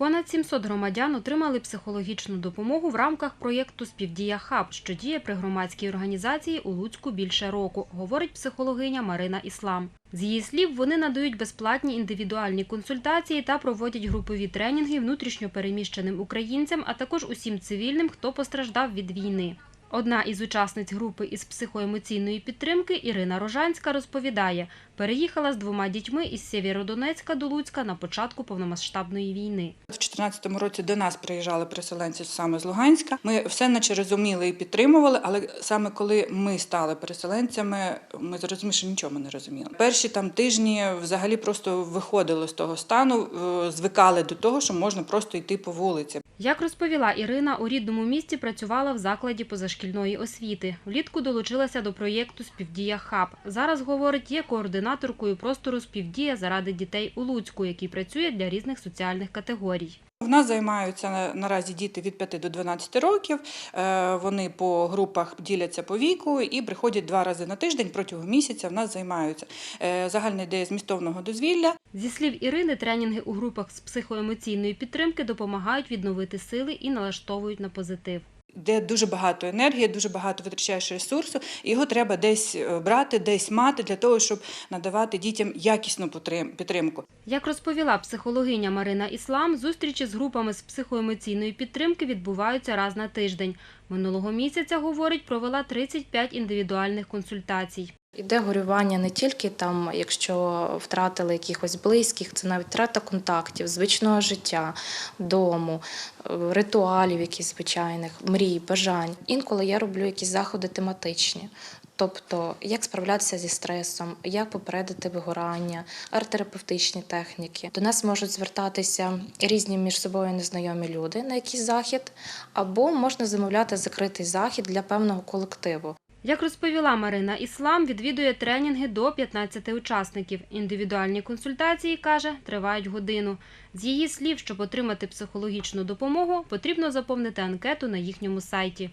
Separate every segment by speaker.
Speaker 1: Понад 700 громадян отримали психологічну допомогу в рамках проєкту Співдія Хаб, що діє при громадській організації у Луцьку більше року, говорить психологиня Марина Іслам. З її слів, вони надають безплатні індивідуальні консультації та проводять групові тренінги внутрішньо переміщеним українцям, а також усім цивільним, хто постраждав від війни. Одна із учасниць групи із психоемоційної підтримки Ірина Рожанська розповідає, переїхала з двома дітьми із Сєвєродонецька до Луцька на початку повномасштабної війни.
Speaker 2: У 2014 році до нас приїжджали переселенці саме з Луганська. Ми все наче розуміли і підтримували, але саме коли ми стали переселенцями, ми зрозуміли, що нічого ми не розуміли. Перші там тижні взагалі просто виходили з того стану, е, звикали до того, що можна просто йти по вулиці.
Speaker 1: Як розповіла Ірина, у рідному місті працювала в закладі позашкільної освіти. Влітку долучилася до проєкту Співдія Хаб. Зараз, говорить, є координаторкою простору Співдія заради дітей у Луцьку, який працює для різних соціальних категорій.
Speaker 2: В нас займаються наразі діти від 5 до 12 років. Е, Вони по групах діляться по віку і приходять два рази на тиждень протягом місяця. В нас займаються Е, загальна ідея змістовного дозвілля.
Speaker 1: Зі слів Ірини, тренінги у групах з психоемоційної підтримки допомагають відновити сили і налаштовують на позитив.
Speaker 2: Де дуже багато енергії, дуже багато витрачаєш ресурсу, і його треба десь е, брати, десь мати для того, щоб надавати дітям якісну підтримку.
Speaker 1: Як розповіла психологиня Марина Іслам, зустрічі з групами з психоемоційної підтримки відбуваються раз на тиждень. Минулого місяця, говорить, провела 35 індивідуальних консультацій.
Speaker 3: Іде горювання не тільки там, якщо втратили якихось близьких, це навіть втрата контактів, звичного життя, дому, е, ритуалів якихось звичайних, мрій, бажань. Інколи я роблю якісь заходи тематичні. Тобто, як справлятися зі стресом, як попередити вигорання, арт-терапевтичні техніки. До нас можуть звертатися різні між собою незнайомі люди на якийсь захід, або можна замовляти закритий захід для певного колективу.
Speaker 1: Як розповіла Марина Іслам, відвідує тренінги до 15 учасників. Індивідуальні консультації, каже, тривають годину. З її слів, щоб отримати психологічну допомогу, потрібно заповнити анкету на їхньому сайті.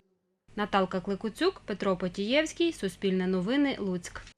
Speaker 1: Наталка Кликуцюк, Петро Потієвський, Суспільне новини, Луцьк.